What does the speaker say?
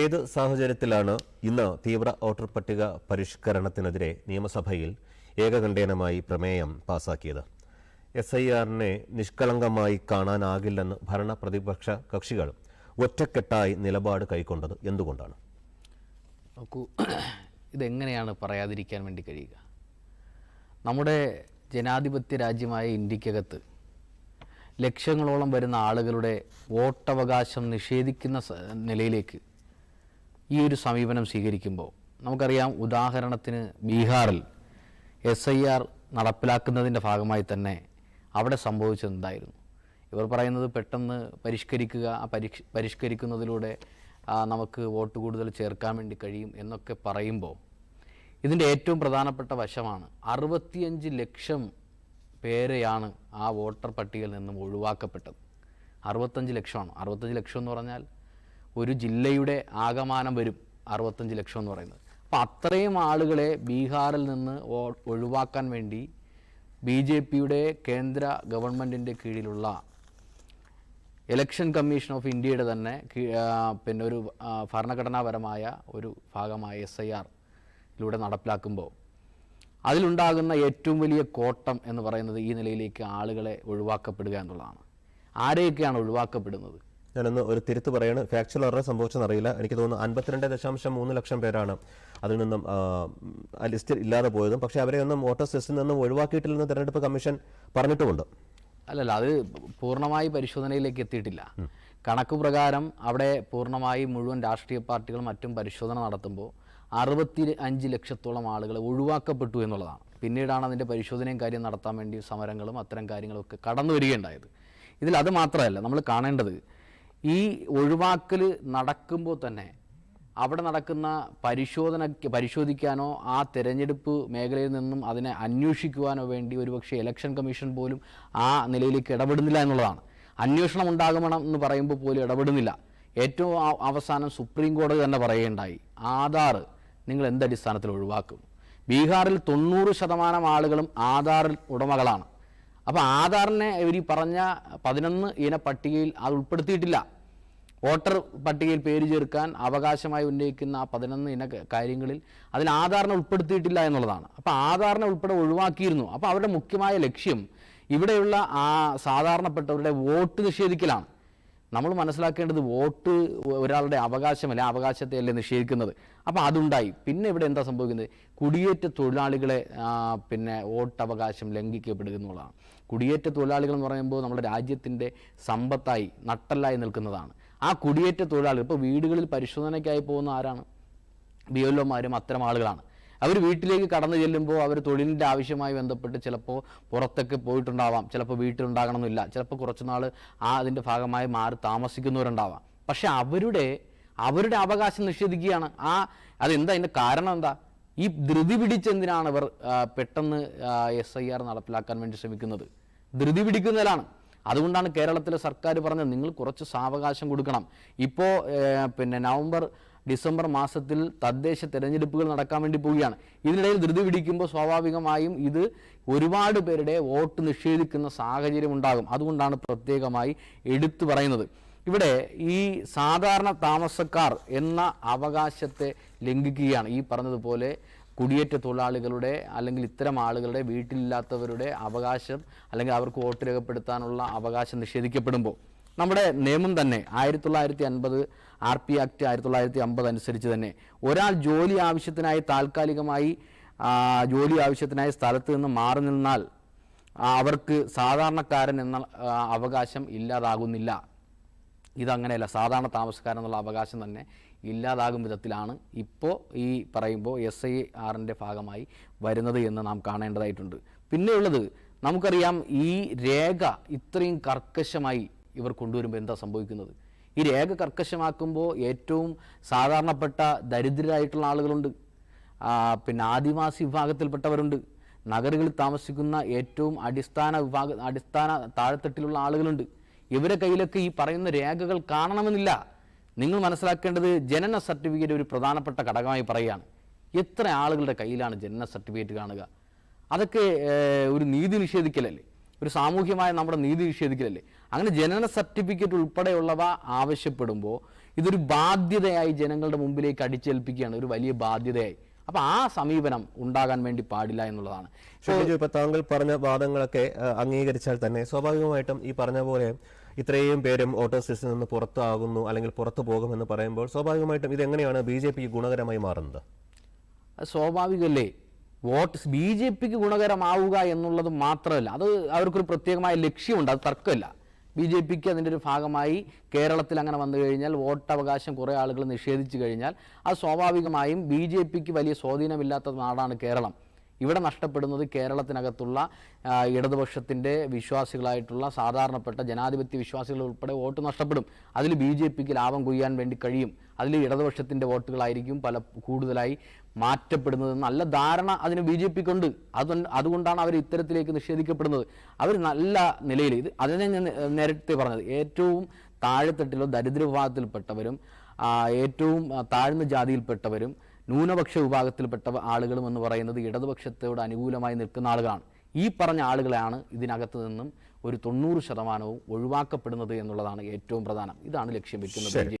ഏത് സാഹചര്യത്തിലാണ് ഇന്ന് തീവ്ര വോട്ടർ പട്ടിക പരിഷ്കരണത്തിനെതിരെ നിയമസഭയിൽ ഏകകണ്ഠേനമായി പ്രമേയം പാസാക്കിയത്? എസ് ഐ ആറിനെ നിഷ്കളങ്കമായി കാണാനാകില്ലെന്ന് ഭരണ പ്രതിപക്ഷ കക്ഷികൾ ഒറ്റക്കെട്ടായി നിലപാട് കൈക്കൊണ്ടത് എന്തുകൊണ്ടാണ്? നോക്കൂ ഇതെങ്ങനെയാണ് പറയാതിരിക്കാൻ വേണ്ടി കഴിയുക? നമ്മുടെ ജനാധിപത്യ രാജ്യമായ ഇന്ത്യക്കകത്ത് ലക്ഷങ്ങളോളം വരുന്ന ആളുകളുടെ വോട്ടവകാശം നിഷേധിക്കുന്ന നിലയിലേക്ക് ഈ ഒരു സമീപനം സ്വീകരിക്കുമ്പോൾ നമുക്കറിയാം ഉദാഹരണത്തിന് ബീഹാറിൽ എസ് ഐ ആർ നടപ്പിലാക്കുന്നതിന്റെ ഭാഗമായി തന്നെ അവിടെ സംഭവിച്ചത് എന്തായിരുന്നു ഇവർ പറയുന്നത് പെട്ടെന്ന് പരിഷ്കരിക്കുക ആ പരിഷ് പരിഷ്കരിക്കുന്നതിലൂടെ നമുക്ക് വോട്ട് കൂടുതൽ ചേർക്കാൻ വേണ്ടി കഴിയും എന്നൊക്കെ പറയുമ്പോൾ ഇതിന്റെ ഏറ്റവും പ്രധാനപ്പെട്ട വശമാണ് അറുപത്തിയഞ്ച് ലക്ഷം പേരെയാണ് ആ വോട്ടർ പട്ടികയിൽ നിന്നും ഒഴിവാക്കപ്പെട്ടത്. അറുപത്തഞ്ച് ലക്ഷമാണ്. അറുപത്തഞ്ച് ലക്ഷം എന്ന് പറഞ്ഞാൽ ഒരു ജില്ലയുടെ ആകമാനം വരും അറുപത്തഞ്ച് ലക്ഷം എന്ന് പറയുന്നത്. അപ്പോൾ അത്രയും ആളുകളെ ബീഹാറിൽ നിന്ന് ഒഴിവാക്കാൻ വേണ്ടി ബി ജെ പിയുടെ കേന്ദ്ര ഗവൺമെന്റിന്റെ കീഴിലുള്ള ഇലക്ഷൻ കമ്മീഷൻ ഓഫ് ഇന്ത്യയുടെ തന്നെ പിന്നെ ഒരു ഭരണഘടനാപരമായ ഒരു ഭാഗമായ എസ് ഐ ആറിലൂടെ നടപ്പിലാക്കുമ്പോൾ അതിലുണ്ടാകുന്ന ഏറ്റവും വലിയ കോട്ടം എന്ന് പറയുന്നത് ഈ നിലയിലേക്ക് ആളുകളെ ഒഴിവാക്കപ്പെടുക എന്നുള്ളതാണ്. ആരെയൊക്കെയാണ് ഒഴിവാക്കപ്പെടുന്നത്? ഞാനൊന്ന് ഒരു തിരുത്ത് പറയാണ്. ഫാക്ച്വൽ എറർ സംഭവിച്ചെന്നറിയില്ല എനിക്ക് തോന്നുന്നു അൻപത്തിരണ്ട് ദശാംശം മൂന്ന് ലക്ഷം പേരാണ് അതിൽ നിന്നും ലിസ്റ്റിൽ ഇല്ലാതെ പോയതും. പക്ഷേ അവരെ ഒന്നും വോട്ടേഴ്സ് ലിസ്റ്റിൽ നിന്നും ഒഴിവാക്കിയിട്ടില്ലെന്ന് തെരഞ്ഞെടുപ്പ് കമ്മീഷൻ പറഞ്ഞിട്ടുമുണ്ട്. അല്ലല്ല അത് പൂർണമായി പരിശോധനയിലേക്ക് എത്തിയിട്ടില്ല. കണക്ക് പ്രകാരം അവിടെ പൂർണമായി മുഴുവൻ രാഷ്ട്രീയ പാർട്ടികളും മറ്റും പരിശോധന നടത്തുമ്പോൾ അറുപത്തി അഞ്ച് ലക്ഷത്തോളം ആളുകൾ ഒഴിവാക്കപ്പെട്ടു എന്നുള്ളതാണ്. പിന്നീടാണ് അതിന്റെ പരിശോധനയും കാര്യം നടത്താൻ വേണ്ടി സമരങ്ങളും അത്തരം കാര്യങ്ങളും ഒക്കെ കടന്നു വരികയുണ്ടായത്. ഇതിൽ അത് മാത്രമല്ല നമ്മൾ കാണേണ്ടത് ഈ ഒഴിവാക്കൽ നടക്കുമ്പോൾ തന്നെ അവിടെ നടക്കുന്ന പരിശോധന പരിശോധിക്കാനോ ആ തിരഞ്ഞെടുപ്പ് മേഖലയിൽ നിന്നും അതിനെ അന്വേഷിക്കുവാനോ വേണ്ടി ഒരുപക്ഷെ ഇലക്ഷൻ കമ്മീഷൻ പോലും ആ നിലയിലേക്ക് ഇടപെടുന്നില്ല എന്നുള്ളതാണ്. അന്വേഷണം ഉണ്ടാകണം എന്ന് പറയുമ്പോൾ പോലും ഇടപെടുന്നില്ല. ഏറ്റവും അവസാനം സുപ്രീം കോടതി തന്നെ പറയുകയുണ്ടായി ആധാർ നിങ്ങൾ എന്തടിസ്ഥാനത്തിൽ ഒഴിവാക്കും? ബീഹാറിൽ തൊണ്ണൂറ് ശതമാനം ആളുകളും ആധാറിൽ ഉടമകളാണ്. അപ്പോൾ ആധാറിനെ ഇവർ ഈ പറഞ്ഞ പതിനൊന്ന് ഇന പട്ടികയിൽ അത് ഉൾപ്പെടുത്തിയിട്ടില്ല. വോട്ടർ പട്ടികയിൽ പേര് ചേർക്കാൻ അവകാശമായി ഉന്നയിക്കുന്ന ആ പതിനൊന്ന് ഇന കാര്യങ്ങളിൽ അതിൽ ആധാറിനെ ഉൾപ്പെടുത്തിയിട്ടില്ല എന്നുള്ളതാണ്. അപ്പോൾ ആധാറിനെ ഉൾപ്പെടെ ഒഴിവാക്കിയിരുന്നു. അപ്പോൾ അവരുടെ മുഖ്യമായ ലക്ഷ്യം ഇവിടെയുള്ള ആ സാധാരണപ്പെട്ടവരുടെ വോട്ട് നിഷേധിക്കലാണ്. നമ്മൾ മനസ്സിലാക്കേണ്ടത് വോട്ട് ഒരാളുടെ അവകാശമല്ല അവകാശത്തെയല്ലേ നിഷേധിക്കുന്നത്. അപ്പോൾ അതുണ്ടായി. പിന്നെ ഇവിടെ എന്താ സംഭവിക്കുന്നത്? കുടിയേറ്റ തൊഴിലാളികളെ പിന്നെ വോട്ട് അവകാശം ലംഘിക്കപ്പെടുക എന്നുള്ളതാണ്. കുടിയേറ്റ തൊഴിലാളികൾ എന്ന് പറയുമ്പോൾ നമ്മുടെ രാജ്യത്തിന്റെ സമ്പത്തായി നട്ടല്ലായി നിൽക്കുന്നതാണ്. ആ കുടിയേറ്റ തൊഴിലാളികൾ ഇപ്പോൾ വീടുകളിൽ പരിശോധനയ്ക്കായി പോകുന്ന ആരാണ്? ബി അത്തരം ആളുകളാണ്. അവർ വീട്ടിലേക്ക് കടന്നു ചെല്ലുമ്പോൾ അവർ തൊഴിലിന്റെ ആവശ്യമായി ബന്ധപ്പെട്ട് ചിലപ്പോൾ പുറത്തൊക്കെ പോയിട്ടുണ്ടാവാം. ചിലപ്പോൾ വീട്ടിലുണ്ടാകണമെന്നില്ല. ചിലപ്പോൾ കുറച്ചുനാൾ ആ അതിന്റെ ഭാഗമായി മാറി താമസിക്കുന്നവരുണ്ടാവാം. പക്ഷെ അവരുടെ അവരുടെ അവകാശം നിഷേധിക്കുകയാണ്. ആ അതെന്താ? അതിന്റെ കാരണം എന്താ? ഈ ധൃതി പിടിച്ചെന്തിനാണ് ഇവർ പെട്ടെന്ന് എസ് ഐ ആർ നടപ്പിലാക്കാൻ വേണ്ടി ശ്രമിക്കുന്നത്? ധൃതി പിടിക്കുന്നതിലാണ്. അതുകൊണ്ടാണ് കേരളത്തിലെ സർക്കാർ പറഞ്ഞത് നിങ്ങൾ കുറച്ച് സാവകാശം കൊടുക്കണം. ഇപ്പോൾ പിന്നെ നവംബർ ഡിസംബർ മാസത്തിൽ തദ്ദേശ തെരഞ്ഞെടുപ്പുകൾ നടക്കാൻ വേണ്ടി പോവുകയാണ്. ഇതിനിടയിൽ ധൃതി പിടിക്കുമ്പോൾ സ്വാഭാവികമായും ഇത് ഒരുപാട് പേരുടെ വോട്ട് നിഷേധിക്കുന്ന സാഹചര്യം ഉണ്ടാകും. അതുകൊണ്ടാണ് പ്രത്യേകമായി എടുത്തു പറയുന്നത്. ഇവിടെ ഈ സാധാരണ താമസക്കാർ എന്ന അവകാശത്തെ ലംഘിക്കുകയാണ്. ഈ പറഞ്ഞതുപോലെ കുടിയേറ്റ തൊഴിലാളികളുടെ അല്ലെങ്കിൽ ഇത്തരം ആളുകളുടെ വീട്ടിലില്ലാത്തവരുടെ അവകാശം അല്ലെങ്കിൽ അവർക്ക് വോട്ട് രേഖപ്പെടുത്താനുള്ള അവകാശം നിഷേധിക്കപ്പെടുമ്പോൾ. നമ്മുടെ നിയമം തന്നെ ആയിരത്തി തൊള്ളായിരത്തി അൻപത് ആർ പി ആക്ട് ആയിരത്തി തൊള്ളായിരത്തി അമ്പത് അനുസരിച്ച് തന്നെ ഒരാൾ ജോലി ആവശ്യത്തിനായി താൽക്കാലികമായി ജോലി ആവശ്യത്തിനായി സ്ഥലത്ത് നിന്ന് മാറി നിന്നാൽ അവർക്ക് സാധാരണക്കാരൻ എന്ന അവകാശം ഇല്ലാതാകുന്നില്ല. ഇതങ്ങനെയല്ല. സാധാരണ താമസക്കാരൻ എന്നുള്ള അവകാശം തന്നെ ഇല്ലാതാകും വിധത്തിലാണ് ഇപ്പോൾ ഈ പറയുമ്പോൾ എസ് ഐ ആറിന്റെ ഭാഗമായി വരുന്നത് എന്ന് നാം കാണേണ്ടതായിട്ടുണ്ട്. പിന്നെയുള്ളത് നമുക്കറിയാം ഈ രേഖ ഇത്രയും കർക്കശമായി ഇവർ കൊണ്ടുവരുമ്പോൾ എന്താ സംഭവിക്കുന്നത്? ഈ രേഖ കർക്കശമാക്കുമ്പോൾ ഏറ്റവും സാധാരണപ്പെട്ട ദരിദ്രരായിട്ടുള്ള ആളുകളുണ്ട്. പിന്നെ ആദിവാസി വിഭാഗത്തിൽപ്പെട്ടവരുണ്ട്. നഗരങ്ങളിൽ താമസിക്കുന്ന ഏറ്റവും അടിസ്ഥാന വിഭാഗ അടിസ്ഥാന താഴെത്തട്ടിലുള്ള ആളുകളുണ്ട്. ഇവരെ കയ്യിലൊക്കെ ഈ പറയുന്ന രേഖകൾ കാണണമെന്നില്ല. നിങ്ങൾ മനസ്സിലാക്കേണ്ടത് ജനന സർട്ടിഫിക്കറ്റ് ഒരു പ്രധാനപ്പെട്ട ഘടകമായി പറയുകയാണ്. എത്ര ആളുകളുടെ കയ്യിലാണ് ജനന സർട്ടിഫിക്കറ്റ് കാണുക? അതൊക്കെ ഒരു നീതി നിഷേധിക്കലല്ലേ? ഒരു സാമൂഹ്യമായ നമ്മുടെ നീതി നിഷേധിക്കലല്ലേ? അങ്ങനെ ജനന സർട്ടിഫിക്കറ്റ് ഉൾപ്പെടെയുള്ളവ ആവശ്യപ്പെടുമ്പോൾ ഇതൊരു ബാധ്യതയായി ജനങ്ങളുടെ മുമ്പിലേക്ക് അടിച്ചേൽപ്പിക്കുകയാണ് ഒരു വലിയ ബാധ്യതയായി. അപ്പൊ ആ സമീപനം ഉണ്ടാകാൻ വേണ്ടി പാടില്ല എന്നുള്ളതാണ്. ഇപ്പൊ താങ്കൾ പറഞ്ഞ വാദങ്ങളൊക്കെ അംഗീകരിച്ചാൽ തന്നെ സ്വാഭാവികമായിട്ടും ഈ പറഞ്ഞ പോലെ ഇത്രയും പേരും ഓട്ടോ ലിസ്റ്റിൽ നിന്ന് പുറത്താകുന്നു അല്ലെങ്കിൽ പുറത്തു പോകുമെന്ന് പറയുമ്പോൾ സ്വാഭാവികമായിട്ടും ഇതെങ്ങനെയാണ് ബി ജെ പി ഗുണകരമായി മാറുന്നത്? സ്വാഭാവികമല്ലേ? വോട്ട് ബി ജെ പിക്ക് ഗുണകരമാവുക എന്നുള്ളത് മാത്രമല്ല അത് അവർക്കൊരു പ്രത്യേകമായ ലക്ഷ്യമുണ്ട് അത് തർക്കമല്ല. ബി ജെ പിക്ക് അതിന്റെ ഒരു ഭാഗമായി കേരളത്തിൽ അങ്ങനെ വന്നു കഴിഞ്ഞാൽ വോട്ടവകാശം കുറേ ആളുകൾ നിഷേധിച്ചു കഴിഞ്ഞാൽ അത് സ്വാഭാവികമായും ബി ജെ പിക്ക് വലിയ സ്വാധീനമില്ലാത്ത നാടാണ് കേരളം. ഇവിടെ നഷ്ടപ്പെടുന്നത് കേരളത്തിനകത്തുള്ള ഇടതുപക്ഷത്തിന്റെ വിശ്വാസികളായിട്ടുള്ള സാധാരണപ്പെട്ട ജനാധിപത്യ വിശ്വാസികൾ ഉൾപ്പെടെ വോട്ട് നഷ്ടപ്പെടും. അതിൽ ബി ജെ പിക്ക് ലാഭം കൊയ്യാൻ വേണ്ടി കഴിയും. അതിൽ ഇടതുപക്ഷത്തിന്റെ വോട്ടുകളായിരിക്കും പല കൂടുതലായി മാറ്റപ്പെടുന്നത്. നല്ല ധാരണ അതിന് ബി ജെ പിക്കുണ്ട്. അത് അതുകൊണ്ടാണ് അവർ ഇത്തരത്തിലേക്ക് നിഷേധിക്കപ്പെടുന്നത്. അവർ നല്ല നിലയിൽ ഇത് അതിനെ ഞാൻ നേരത്തെ പറഞ്ഞത്. ഏറ്റവും താഴെത്തട്ടിലോ ദരിദ്ര വിഭാഗത്തിൽപ്പെട്ടവരും ഏറ്റവും താഴ്ന്ന ജാതിയിൽപ്പെട്ടവരും ന്യൂനപക്ഷ വിഭാഗത്തിൽപ്പെട്ട ആളുകളും എന്ന് പറയുന്നത് ഇടതുപക്ഷത്തോട് അനുകൂലമായി നിൽക്കുന്ന ആളുകളാണ്. ഈ പറഞ്ഞ ആളുകളെയാണ് ഇതിനകത്ത് നിന്നും ഒരു തൊണ്ണൂറ് ശതമാനവും ഒഴിവാക്കപ്പെടുന്നത് എന്നുള്ളതാണ് ഏറ്റവും പ്രധാനം. ഇതാണ് ലക്ഷ്യം വെക്കുന്നത്.